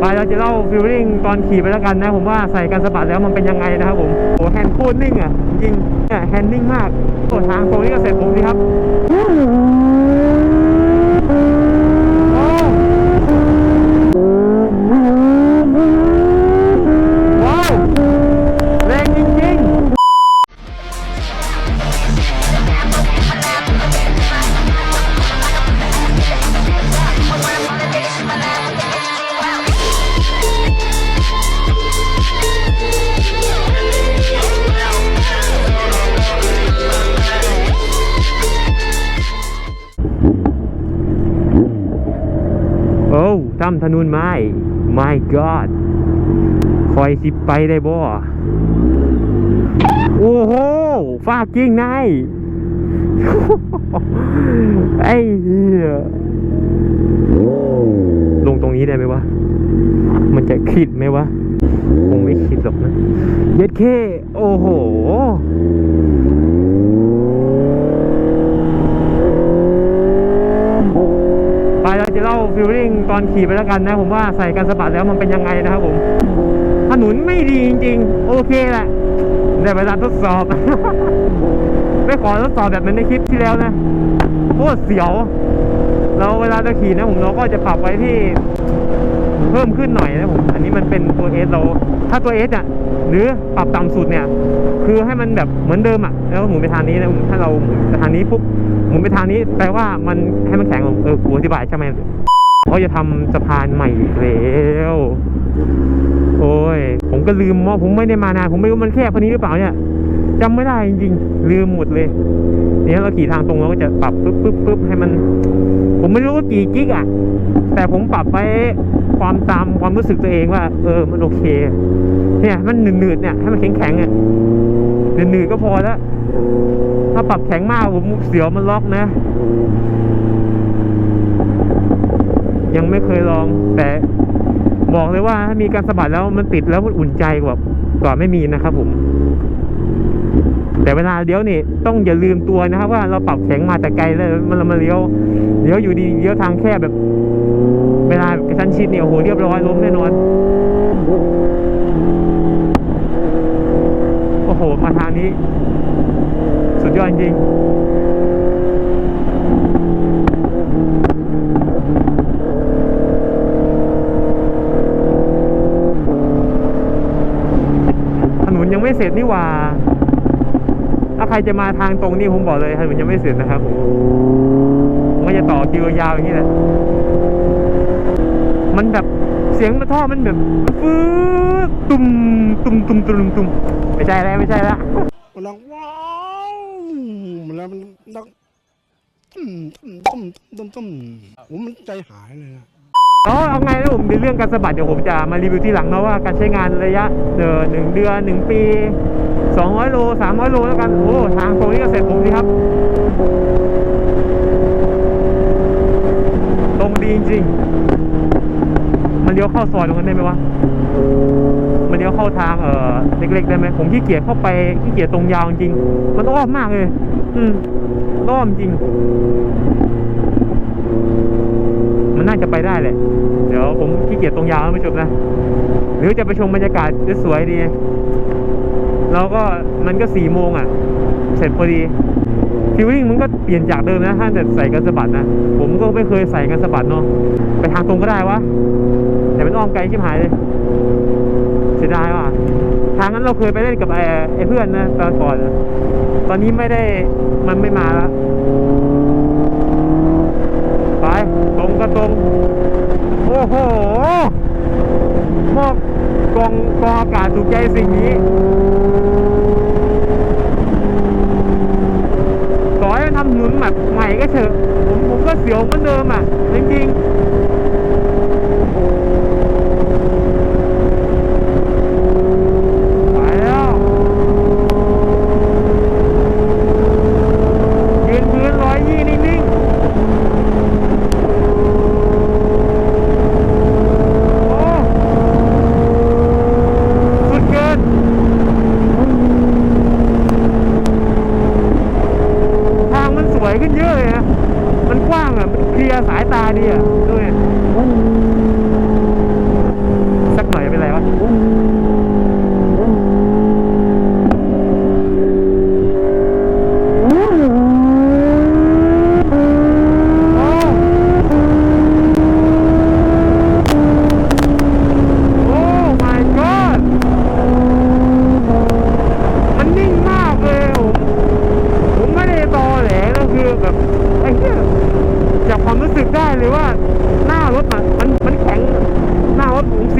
ไปเราจะเล่าฟิลลิ่งตอนขี่ไปแล้วกันนะผมว่าใส่กันสะบัดแล้วมันเป็นยังไงนะครับผมโอ้แฮนด์โคตรนิ่งอะจริงเนี่ยแฮนด์นิ่งมากโอ้ทางตรงนี้ก็เสร็จผมดีครับำถนนไม้ my god คอยสิไปได้บ่ โอ้โหฟากิ้งนายไอ้เหี้ยลงตรงนี้ได้ไหมวะ มันจะคิดไหมวะ คงไม่คิดหรอกนะ เย็ดเค โอ้โห ไป เล่าฟิลลิ่งตอนขี่ไปแล้วกันนะ ผมว่าใส่กันสะบัดแล้วมันเป็นยังไงนะครับผมถนนไม่ดีจริง ๆ โอเคแหละได้เวลาทดสอบ ไม่ขอทดสอบแบบเหมือนในคลิปที่แล้วนะโคตรเสียวเราเวลาจะขี่นะผมเราก็จะปรับไว้ที่เพิ่มขึ้นหน่อยนะผม อันนี้มันเป็นตัว S เรา ถ้าตัว S อะหรือปรับต่ำสุดเนี่ย คือให้มันแบบเหมือนเดิมอะแล้วหมุนไปทางนี้นะถ้าเราหมุนไปทางนี้ปุ๊บหมุนไปทางนี้แปลว่ามันให้มันแข็งเออกูอธิบายใช่ไหมเขาจะทำสะพานใหม่อีกแล้วโอ้ยผมก็ลืมว่าผมไม่ได้มานานผมไม่รู้มันแคบพอนี้หรือเปล่าเนี่ย จำไม่ได้จริงๆลืมหมดเลย เนี่ยเราขี่ทางตรงเราก็จะปรับปึ๊บปึ๊บปึ๊บให้มัน ผมไม่รู้ว่ากี่กิกอะ แต่ผมปรับไว้ความตามความรู้สึกตัวเองว่า เออมันโอเค เนี่ย มันหนืดๆเนี่ยให้มันแข็งๆอะหนืดๆก็พอแล้วถ้าปรับแข็งมากผมเสียวมันล็อกนะ ยังไม่เคยลอง แต่บอกเลยว่าถ้ามีการสะบัดแล้วมันติดแล้วมันอุ่นใจกว่ากว่าไม่มีนะครับผม แต่เวลาเลี้ยวนี่ต้องอย่าลืมตัวนะครับ ว่าเราปรับแข็งมาแต่ไกลแล้วมันเรามาเลี้ยวเลี้ยวอยู่ดีเลี้ยวทางแคบแบบ เวลากระชั้นชิดเนี่ยโอ้โหเรียบร้อยล้มแน่นอนโอ้โหมาทางนี้ สุดยอดจริงถนนยังไม่เสร็จนี่หว่าถ้า ใครจะมาทางตรงนี่ผมบอกเลยถนนยังไม่เสร็จนะครับผมผมก็จะต่อคิวยาวอย่างนี้แหละมันแบบเสียงมันท่อมันแบบฟื้นตุ้มตุ้มตุ้มตุ้มตุ้มไม่ใช่แล้วไม่ใช่แล้วมันดังว้าวแล้วมันดังตุ้มตุ้มตุ้มตุ้มตุ้มผมมันใจหายเลยนะอ๋อเอาไงนะผมในเรื่องการสะบัดเดี๋ยวผมจะมารีวิวที่หลังเนาะว่าการใช้งานระยะเดือนหนึ่งเดือนหนึ่งปี สองร้อยโลสามร้อยโลแล้วกัน โอ้ ทางตรงนี้ก็เสร็จผมดีครับ ตรงดีจริงๆ มันเลี้ยวเข้าซอยตรงนั้นได้ไหมวะ มันเลี้ยวเข้าทางเออเล็กๆได้ไหม ผมขี้เกียจเข้าไปขี้เกียจตรงยาวจริง มันอ้อมมากเลย อืมอ้อมจริง มันน่าจะไปได้แหละ เดี๋ยวผมขี้เกียจตรงยาวนะผู้ชมนะ หรือจะไปชมบรรยากาศสวยๆดี เราก็มันก็สี่โมงอะ เสร็จพอดีฟิลลิ่งมันก็เปลี่ยนจากเดิมนะถ้าแต่ใส่กันสะบัดนะ ผมก็ไม่เคยใส่กันสะบัดเนาะไปทางตรงก็ได้วะแต่เป็นอ้อมไกลชิบหายเลยเสียดายว่ะทางนั้นเราเคยไปเล่นกับไอ้ไอ้เพื่อนนะตอนก่อนตอนนี้ไม่ได้มันไม่มาแล้วไปตรงก็ตรงโอ้โหมอบกองกองอากาศถูกใจสิ่งนี้ ต่อให้ทำถนนแบบใหม่ก็เถอะผมผมก็เสียวเหมือนเดิมอะจริงๆ ไปแล้ว ยืนพื้นร้อยยี่นิ่งๆ โอ้สุดเกิน ทางมันสวย ขึ้นเยอะเลยนะ มันกว้างอะ มันเคลียร์สายตาดีอะ ดู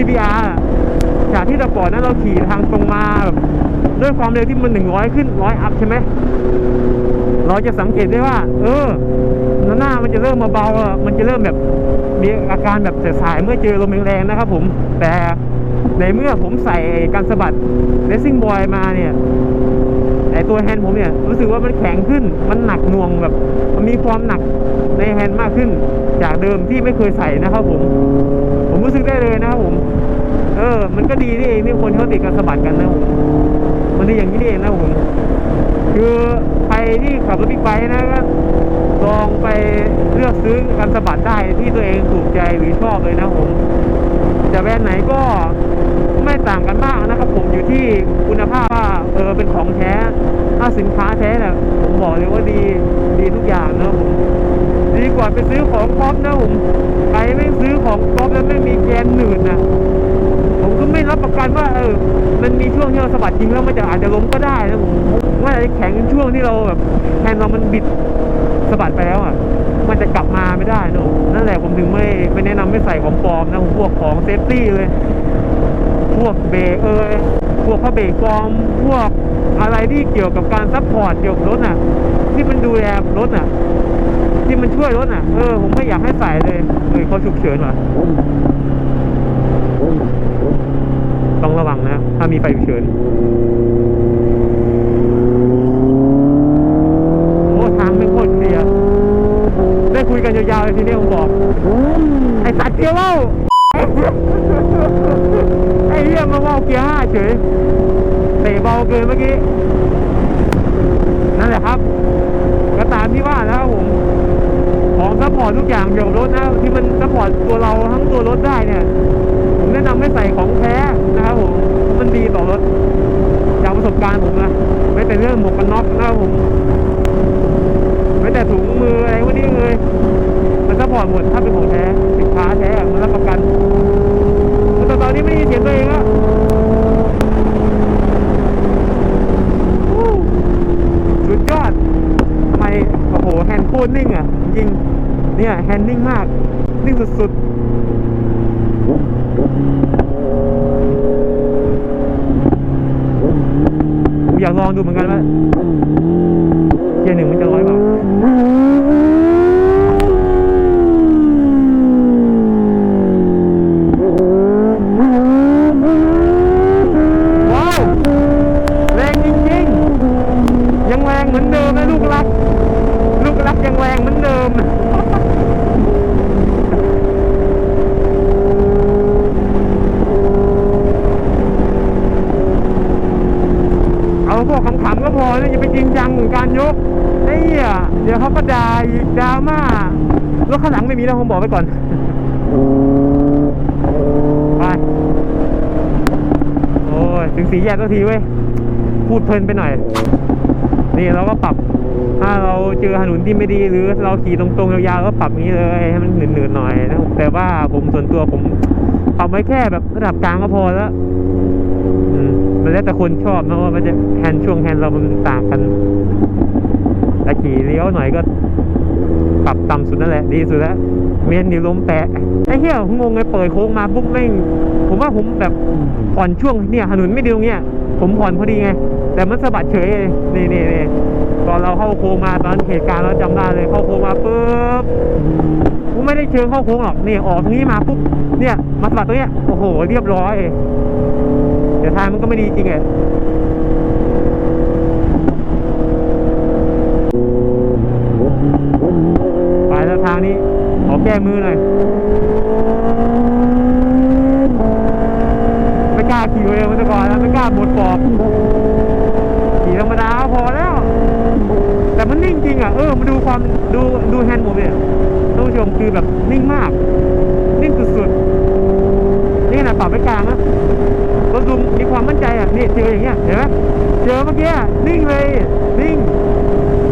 CBR อะจากที่แต่ก่อนนั้นเราขี่ทางตรงมาแบบ ด้วยความเร็วที่มัน 100 ขึ้น 100 อัพใช่ไหมเราจะสังเกตได้ว่า เออหน้ามันจะเริ่มมาเบาอะมันจะเริ่มแบบมีอาการแบบสายๆเมื่อเจอลมแรงๆนะครับผม แต่ในเมื่อผมใส่การสะบัด racing boy มาเนี่ยไอตัวแฮนด์ผมเนี่ยรู้สึกว่ามันแข็งขึ้น มันหนักหน่วงแบบ มันมีความหนักในแฮนด์มากขึ้น จากเดิมที่ไม่เคยใส่นะครับผม เออมันก็ดีนี่เองที่คนเขาติดการสะบัดกันนะผมมันดีอย่างนี้นี่เองนะผมคือใครที่ขับรถบิ๊กไบค์นะก็ลองไปเลือกซื้อกันสะบัดได้ที่ตัวเองถูกใจหรือชอบเลยนะผมจะแบรนด์ไหนก็ไม่ต่างกันมากนะครับ ผมอยู่ที่คุณภาพว่าเออเป็นของแท้ ถ้าสินค้าแท้เนี่ยผมบอกเลยว่าดีดีทุกอย่างนะผมดีกว่าไปซื้อของก๊อปนะผมใครไม่ซื้อของก๊อปแล้วไม่มีแกนหนืดนะ ผมก็ไม่รับประกันว่าเออ มันมีช่วงที่เราสะบัดจริงแล้วมันจะอาจจะล้มก็ได้นะผมว่าอาจจะแข็งช่วงที่เราแบบแฮนด์เรามันบิดสะบัดไปแล้วอะ มันจะกลับมาไม่ได้นะผมนั่นแหละผมถึงไม่ไม่แนะนำไม่ใส่ของปลอมนะผมพวกของเซฟตี้เลย พวกเบรกเอยพวกผ้าเบรกปลอม พวกอะไรที่เกี่ยวกับการซัพพอร์ตเกี่ยวกับรถน่ะ ที่มันดูแลรถน่ะ ที่มันช่วยรถน่ะ เออ ผมไม่อยากให้ใส่เลยเฮ้ยเขาฉุกเฉินว่ะ ต้องระวังนะ ถ้ามีไฟฉุกเฉินโอ้ทางไม่โคตรเคลียร์ได้คุยกันยาวๆเลยทีนี้ผมบอก ไอ้สัตว์เกียร์ว่าวไอ้เหี้ยมาว่าวเกียร์ห้าเฉยเตะเบาเกินเมื่อกี้ นั่นแหละครับ ก็ตามที่ว่านะครับผมของซัพพอร์ตทุกอย่างเกี่ยวกับรถนะที่มันซัพพอร์ตตัวเราทั้งตัวรถได้เนี่ย ผมแนะนำให้ใส่ของแท้นะครับผม มันดีต่อรถ จากประสบการณ์ผมนะ ไม่แต่เรื่องหมวกกันน็อกนะครับผม ไม่แต่ถุงมืออะไรพวกนี้เลย มันซัพพอร์ตหมดถ้าเป็นของแท้สินค้าแท้อะมันรับประกันแต่ตอนนี้ไม่ได้ยินเสียงตัวเองแล้วอู้สุดยอดทำไมโอ้โหแฮนด์โค ตรนิ่งอะจริงเนี่ยแฮนด์นิ่งมาก นิ่งสุดๆผมอยากลองดูเหมือนกันว่าเกียร์หนึ่งมันจะร้อยเปล่า ว้าว แรงจริงๆ ยังแรงเหมือนเดิมนะลูกรัก ลูกรักยังแรงเหมือนเดิม เอาพวกขำๆก็พอนะอย่าไป จริงจังกับการยกไอ้เหี้ยเดี๋ยวเขาก็ด่าอีกดราม่ารถข้างหลังไม่มีนะผมบอกไว้ก่อนไปโอ้ยถึงสีแยกก็ทีเว้ยพูดเพลินไปหน่อย นี่เราก็ปรับ ถ้าเราเจอถนนที่ไม่ดีหรือเราขี่ตรงๆยาวๆก็ปรับนี้เลยให้มันหนืดๆหน่อยนะแต่ว่าผมส่วนตัวผมปรับไว้แค่แบบระดับกลางก็พอแล้ว อืม มันแล้วแต่คนชอบนะว่ามันจะแฮนช่วงแฮนเรามันต่างกันแต่ขี่เลี้ยวหน่อยก็ปรับต่ำสุดนั่นแหละ ดีสุดแล้ว เมียนดีล้มแปะไอ้เหี้ยงงเลยเปิดโค้งมาปุ๊บแม่ง ผมว่าผมแบบผ่อนช่วงเนี่ยถนนไม่ดีตรงเนี้ยผมผ่อนพอดีไง แต่มันสะบัดเฉยนี่นี่นี่ตอนเราเข้าโค้งมาตอนเหตุการณ์เราจำได้เลยเข้าโค้งมาปุ๊บผมไม่ได้เชิงเข้าโค้งหรอกนี่ออกตรงนี้มาปุ๊บเนี่ยมาสะบัดตรงเนี้ยโอ้โหเรียบร้อย แต่ทางมันก็ไม่ดีจริงไงไปแล้วทางนี้ ขอแก้มือหน่อยไม่กล้าขี่เร็วเมือนแต่ก่อนแล้วไม่กล้าหมดปอบขี่ธรรมดาพอแล้ว แต่มันนิ่งจริงอะเออมาดูความดูดูแฮนด์ผมเนี่ยท่านผู้ชมคือแบบนิ่งมาก นิ่งสุดๆนี่นะปรับไว้กลางนะ รถดูมีความมั่นใจอะนี่เจออย่างเงี้ยเห็นไหมเจอเมื่อกี้นิ่งเลย นิ่ง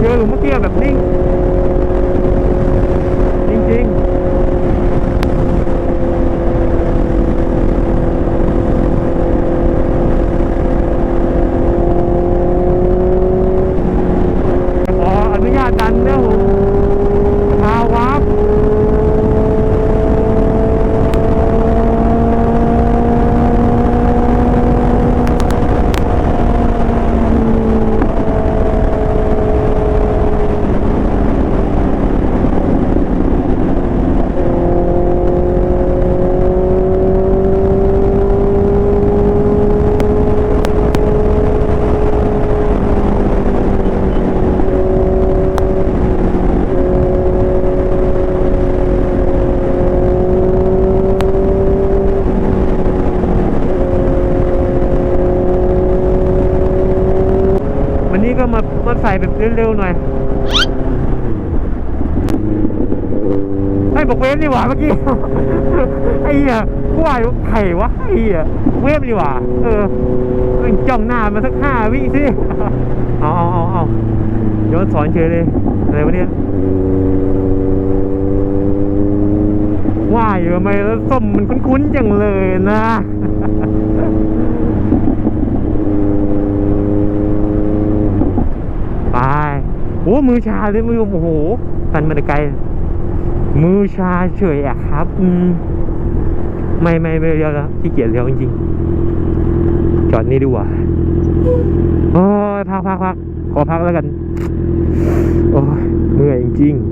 เจอหลุมเมื่อกี้แบบนิ่ง จริงๆ ขออนุญาตดันนะผมพาวาร์ป มาใส่แบบเร็วๆหน่อยไอ้บอกเวฟนี่หว่าเมื่อกี้ ไอ้เหี้ยกูว่ายู่ไข่วะไอ้เหี้ยเวฟนี่หว่าเออม่งจ้องหน้ามาสักห้าวิสิเอาเอาเอาเอาย้อนสอนเฉยเลยอะไรวะเนี่ยว่าอยู่ทำไมแล้วส้มมันคุ้นๆจังเลยนะ ไปโอ้มือชาเลยมือโอ้โหฟันมันไกล มือชาเฉยอะครับ อืมไม่ไม่ไม่เลี้ยวแล้วขี้เกียจเลี้ยวจริงๆจอดนี่ดีกว่าโอ้ยพักพักพักขอพักแล้วกัน โอ้ยเมื่อยจริงๆ